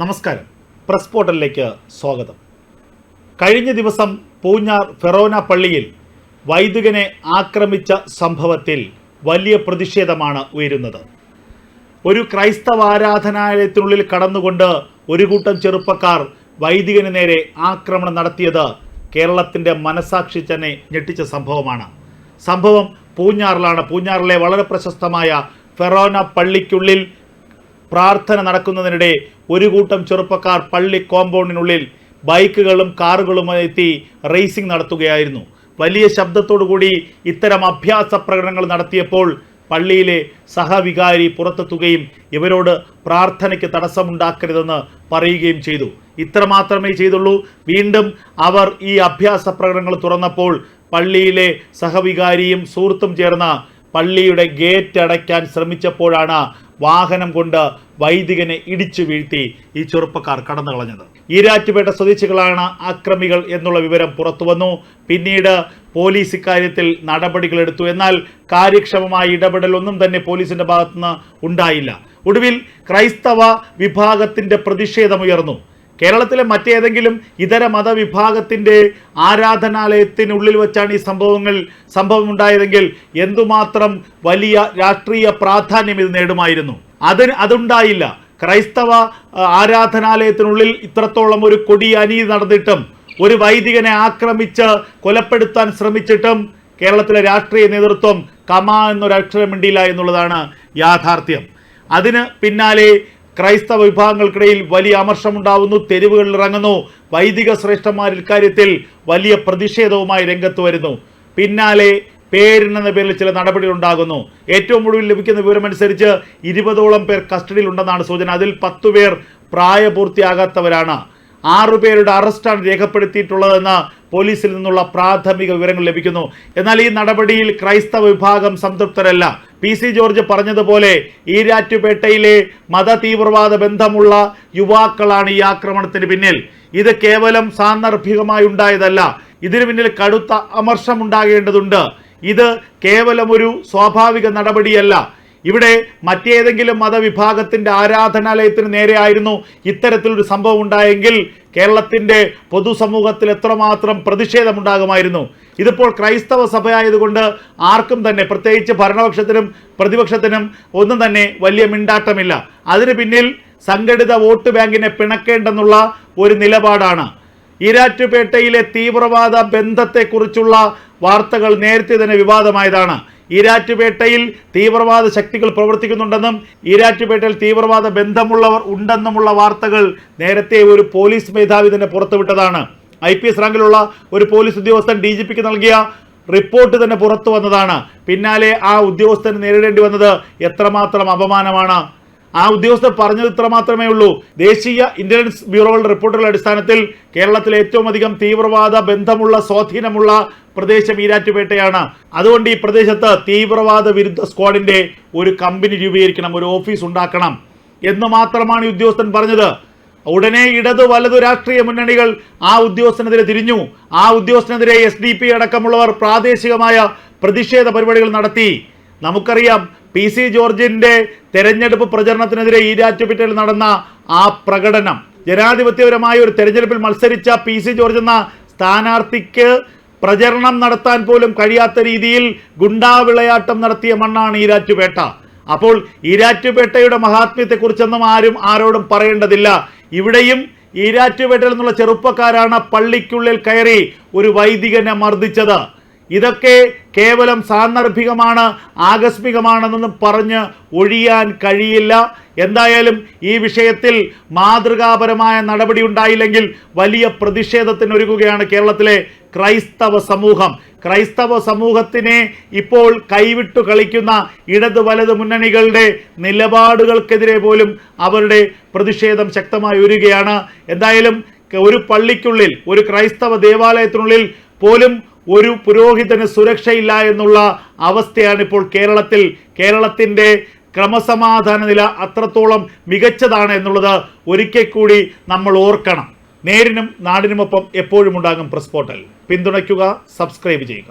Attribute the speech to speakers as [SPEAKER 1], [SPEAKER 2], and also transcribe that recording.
[SPEAKER 1] നമസ്കാരം. പ്രസ് പോർട്ടലിലേക്ക് സ്വാഗതം. കഴിഞ്ഞ ദിവസം പൂഞ്ഞാർ ഫെറോന പള്ളിയിൽ വൈദികനെ ആക്രമിച്ച സംഭവത്തിൽ വലിയ പ്രതിഷേധമാണ് ഉയരുന്നത്. ഒരു ക്രൈസ്തവ ആരാധനാലയത്തിനുള്ളിൽ കടന്നുകൊണ്ട് ഒരു കൂട്ടം ചെറുപ്പക്കാർ വൈദികന് നേരെ ആക്രമണം നടത്തിയത് കേരളത്തിന്റെ മനസാക്ഷി തന്നെ ഞെട്ടിച്ച സംഭവമാണ്. സംഭവം പൂഞ്ഞാറിലാണ്. പൂഞ്ഞാറിലെ വളരെ പ്രശസ്തമായ ഫെറോന പള്ളിക്കുള്ളിൽ പ്രാർത്ഥന നടക്കുന്നതിനിടെ ഒരു കൂട്ടം ചെറുപ്പക്കാർ പള്ളി കോമ്പൗണ്ടിനുള്ളിൽ ബൈക്കുകളും കാറുകളുമായി എത്തി റേസിംഗ് നടത്തുകയായിരുന്നു. വലിയ ശബ്ദത്തോടുകൂടി ഇത്തരം അഭ്യാസ പ്രകടനങ്ങൾ നടത്തിയപ്പോൾ പള്ളിയിലെ സഹവികാരി പുറത്തെത്തുകയും ഇവരോട് പ്രാർത്ഥനയ്ക്ക് തടസ്സമുണ്ടാക്കരുതെന്ന് പറയുകയും ചെയ്തു. ഇത്ര മാത്രമേ ചെയ്തുള്ളൂ. വീണ്ടും അവർ ഈ അഭ്യാസ പ്രകടനങ്ങൾ തുറന്നപ്പോൾ പള്ളിയിലെ സഹവികാരിയും സുഹൃത്തും ചേർന്ന പള്ളിയുടെ ഗേറ്റ് അടയ്ക്കാൻ ശ്രമിച്ചപ്പോഴാണ് വാഹനം കൊണ്ട് വൈദികനെ ഇടിച്ചു വീഴ്ത്തി ഈ ചെറുപ്പക്കാർ കടന്നു കളഞ്ഞത്. ഈരാറ്റുപേട്ട സ്വദേശികളാണ് അക്രമികൾ എന്നുള്ള വിവരം പുറത്തുവന്നു പിന്നീട് പോലീസ് ഇക്കാര്യത്തിൽ നടപടികൾ എടുത്തു. എന്നാൽ കാര്യക്ഷമമായ ഇടപെടൽ ഒന്നും തന്നെ പോലീസിന്റെ ഭാഗത്തുനിന്ന് ഉണ്ടായില്ല. ഒടുവിൽ ക്രൈസ്തവ വിഭാഗത്തിന്റെ പ്രതിഷേധമുയർന്നു. കേരളത്തിലെ മറ്റേതെങ്കിലും ഇതര മതവിഭാഗത്തിന്റെ ആരാധനാലയത്തിനുള്ളിൽ വെച്ചാണ് ഈ സംഭവങ്ങൾ സംഭവം ഉണ്ടായതെങ്കിൽ എന്തുമാത്രം വലിയ രാഷ്ട്രീയ പ്രാധാന്യം ഇത് നേടുമായിരുന്നു. അതിന് അതുണ്ടായില്ല. ക്രൈസ്തവ ആരാധനാലയത്തിനുള്ളിൽ ഇത്രത്തോളം ഒരു കൊടിയ അനീതി നടന്നിട്ടും ഒരു വൈദികനെ ആക്രമിച്ച് കൊലപ്പെടുത്താൻ ശ്രമിച്ചിട്ടും കേരളത്തിലെ രാഷ്ട്രീയ നേതൃത്വം കമാ എന്നൊരു മിണ്ടിയില്ല എന്നുള്ളതാണ് യാഥാർത്ഥ്യം. അതിന് പിന്നാലെ ക്രൈസ്തവ വിഭാഗങ്ങൾക്കിടയിൽ വലിയ അമർഷമുണ്ടാവുന്നു തെരുവുകളിൽ ഇറങ്ങുന്നു. വൈദിക ശ്രേഷ്ഠന്മാർ ഇക്കാര്യത്തിൽ വലിയ പ്രതിഷേധവുമായി രംഗത്ത് വരുന്നു. പിന്നാലെ പേരിനെന്ന പേരിൽ ചില നടപടികൾ ഉണ്ടാകുന്നു. ഏറ്റവും ഒടുവിൽ ലഭിക്കുന്ന വിവരമനുസരിച്ച് ഇരുപതോളം പേർ കസ്റ്റഡിയിലുണ്ടെന്നാണ് സൂചന. അതിൽ പത്തു പേർ പ്രായപൂർത്തിയാകാത്തവരാണ്. ആറുപേരുടെ അറസ്റ്റാണ് രേഖപ്പെടുത്തിയിട്ടുള്ളതെന്ന് പോലീസിൽ നിന്നുള്ള പ്രാഥമിക വിവരങ്ങൾ ലഭിക്കുന്നു. എന്നാൽ ഈ നടപടിയിൽ ക്രൈസ്തവ വിഭാഗം സംതൃപ്തരല്ല. പി സി ജോർജ് പറഞ്ഞതുപോലെ ഈരാറ്റുപേട്ടയിലെ മത തീവ്രവാദ ബന്ധമുള്ള യുവാക്കളാണ് ഈ ആക്രമണത്തിന് പിന്നിൽ. ഇത് കേവലം സാന്ദർഭികമായി ഉണ്ടായതല്ല. ഇതിനു പിന്നിൽ കടുത്ത അമർഷമുണ്ടാകേണ്ടതുണ്ട്. ഇത് കേവലം ഒരു സ്വാഭാവിക നടപടിയല്ല. ഇവിടെ മറ്റേതെങ്കിലും മതവിഭാഗത്തിന്റെ ആരാധനാലയത്തിന് നേരെയായിരുന്നു ഇത്തരത്തിലൊരു സംഭവം ഉണ്ടായെങ്കിൽ കേരളത്തിന്റെ പൊതുസമൂഹത്തിൽ എത്രമാത്രം പ്രതിഷേധമുണ്ടാകുമായിരുന്നു. ഇതിപ്പോൾ ക്രൈസ്തവ സഭയായതുകൊണ്ട് ആർക്കും തന്നെ പ്രത്യേകിച്ച് ഭരണപക്ഷത്തിനും പ്രതിപക്ഷത്തിനും ഒന്നും തന്നെ വലിയ മിണ്ടാട്ടമില്ല. അതിന് പിന്നിൽ സംഘടിത വോട്ട് ബാങ്കിനെ പിണക്കേണ്ടെന്നുള്ള ഒരു നിലപാടാണ്. ഈരാറ്റുപേട്ടയിലെ തീവ്രവാദ ബന്ധത്തെക്കുറിച്ചുള്ള വാർത്തകൾ നേരത്തെ തന്നെ വിവാദമായതാണ്. ഈരാറ്റുപേട്ടയിൽ തീവ്രവാദ ശക്തികൾ പ്രവർത്തിക്കുന്നുണ്ടെന്നും ഈരാറ്റുപേട്ടയിൽ തീവ്രവാദ ബന്ധമുള്ളവർ ഉണ്ടെന്നുമുള്ള വാർത്തകൾ നേരത്തെ ഒരു പോലീസ് മേധാവി തന്നെ പുറത്തുവിട്ടതാണ്. ഐ പി എസ് റാങ്കിലുള്ള ഒരു പോലീസ് ഉദ്യോഗസ്ഥൻ ഡി ജി പിക്ക് നൽകിയ റിപ്പോർട്ട് തന്നെ പുറത്തു വന്നതാണ്. പിന്നാലെ ആ ഉദ്യോഗസ്ഥന് നേരിടേണ്ടി വന്നത് എത്രമാത്രം അപമാനമാണ് ആ ഉദ്യോഗസ്ഥർ പറഞ്ഞത് ഇത്ര മാത്രമേ ഉള്ളൂ. ദേശീയ ഇന്റലിജൻസ് ബ്യൂറോകളുടെ റിപ്പോർട്ടുകളുടെ അടിസ്ഥാനത്തിൽ കേരളത്തിൽ ഏറ്റവും അധികം തീവ്രവാദ ബന്ധമുള്ള സ്വാധീനമുള്ള പ്രദേശം ഈരാറ്റുപേട്ടയാണ്. അതുകൊണ്ട് ഈ പ്രദേശത്ത് തീവ്രവാദ വിരുദ്ധ സ്ക്വാഡിന്റെ ഒരു കമ്പനി രൂപീകരിക്കണം ഒരു ഓഫീസ് ഉണ്ടാക്കണം എന്ന് മാത്രമാണ് ഈ ഉദ്യോഗസ്ഥൻ പറഞ്ഞത്. ഉടനെ ഇടതു വലതു രാഷ്ട്രീയ മുന്നണികൾ ആ ഉദ്യോഗസ്ഥനെതിരെ തിരിഞ്ഞു. ആ ഉദ്യോഗസ്ഥനെതിരെ എസ് ഡി പി അടക്കമുള്ളവർ പ്രാദേശികമായ പ്രതിഷേധ പരിപാടികൾ നടത്തി. നമുക്കറിയാം പി സി ജോർജിന്റെ തെരഞ്ഞെടുപ്പ് പ്രചരണത്തിനെതിരെ ഈരാറ്റുപേട്ടയിൽ നടന്ന ആ പ്രകടനം ജനാധിപത്യപരമായ ഒരു തെരഞ്ഞെടുപ്പിൽ മത്സരിച്ച പി സി ജോർജ് എന്ന സ്ഥാനാർത്ഥിക്ക് പ്രചരണം നടത്താൻ പോലും കഴിയാത്ത രീതിയിൽ ഗുണ്ടാവിളയാട്ടം നടത്തിയ മണ്ണാണ് ഈരാറ്റുപേട്ട അപ്പോൾ ഈരാറ്റുപേട്ടയുടെ മഹാത്മ്യത്തെക്കുറിച്ചൊന്നും ആരും ആരോടും പറയേണ്ടതില്ല. ഇവിടെയും ഈരാറ്റുപേട്ടയിൽ നിന്നുള്ള ചെറുപ്പക്കാരാണ് പള്ളിക്കുള്ളിൽ കയറി ഒരു വൈദികനെ മർദ്ദിച്ചത്. ഇതൊക്കെ കേവലം സാന്ദർഭികമാണ് ആകസ്മികമാണെന്നും പറഞ്ഞ് ഒഴിയാൻ കഴിയില്ല. എന്തായാലും ഈ വിഷയത്തിൽ മാതൃകാപരമായ നടപടി ഉണ്ടായില്ലെങ്കിൽ വലിയ പ്രതിഷേധത്തിനൊരുങ്ങുകയാണ് കേരളത്തിലെ ക്രൈസ്തവ സമൂഹം. ക്രൈസ്തവ സമൂഹത്തിനെ ഇപ്പോൾ കൈവിട്ടു കളിക്കുന്ന ഇടത് വലത് മുന്നണികളുടെ നിലപാടുകൾക്കെതിരെ പോലും അവരുടെ പ്രതിഷേധം ശക്തമായി ഉയരുകയാണ് എന്തായാലും ഒരു പള്ളിക്കുള്ളിൽ ഒരു ക്രൈസ്തവ ദേവാലയത്തിനുള്ളിൽ പോലും ഒരു പുരോഹിതന് സുരക്ഷയില്ല എന്നുള്ള അവസ്ഥയാണ് ഇപ്പോൾ കേരളത്തിൽ. കേരളത്തിന്റെ ക്രമസമാധാന നില അത്രത്തോളം മികച്ചതാണ് എന്നുള്ളത് ഒരിക്കൽ കൂടി നമ്മൾ ഓർക്കണം. നേരിനും നാടിനുമൊപ്പം എപ്പോഴും ഉണ്ടാകും പ്രസ് പോർട്ടൽ പിന്തുണയ്ക്കുക സബ്സ്ക്രൈബ് ചെയ്യുക.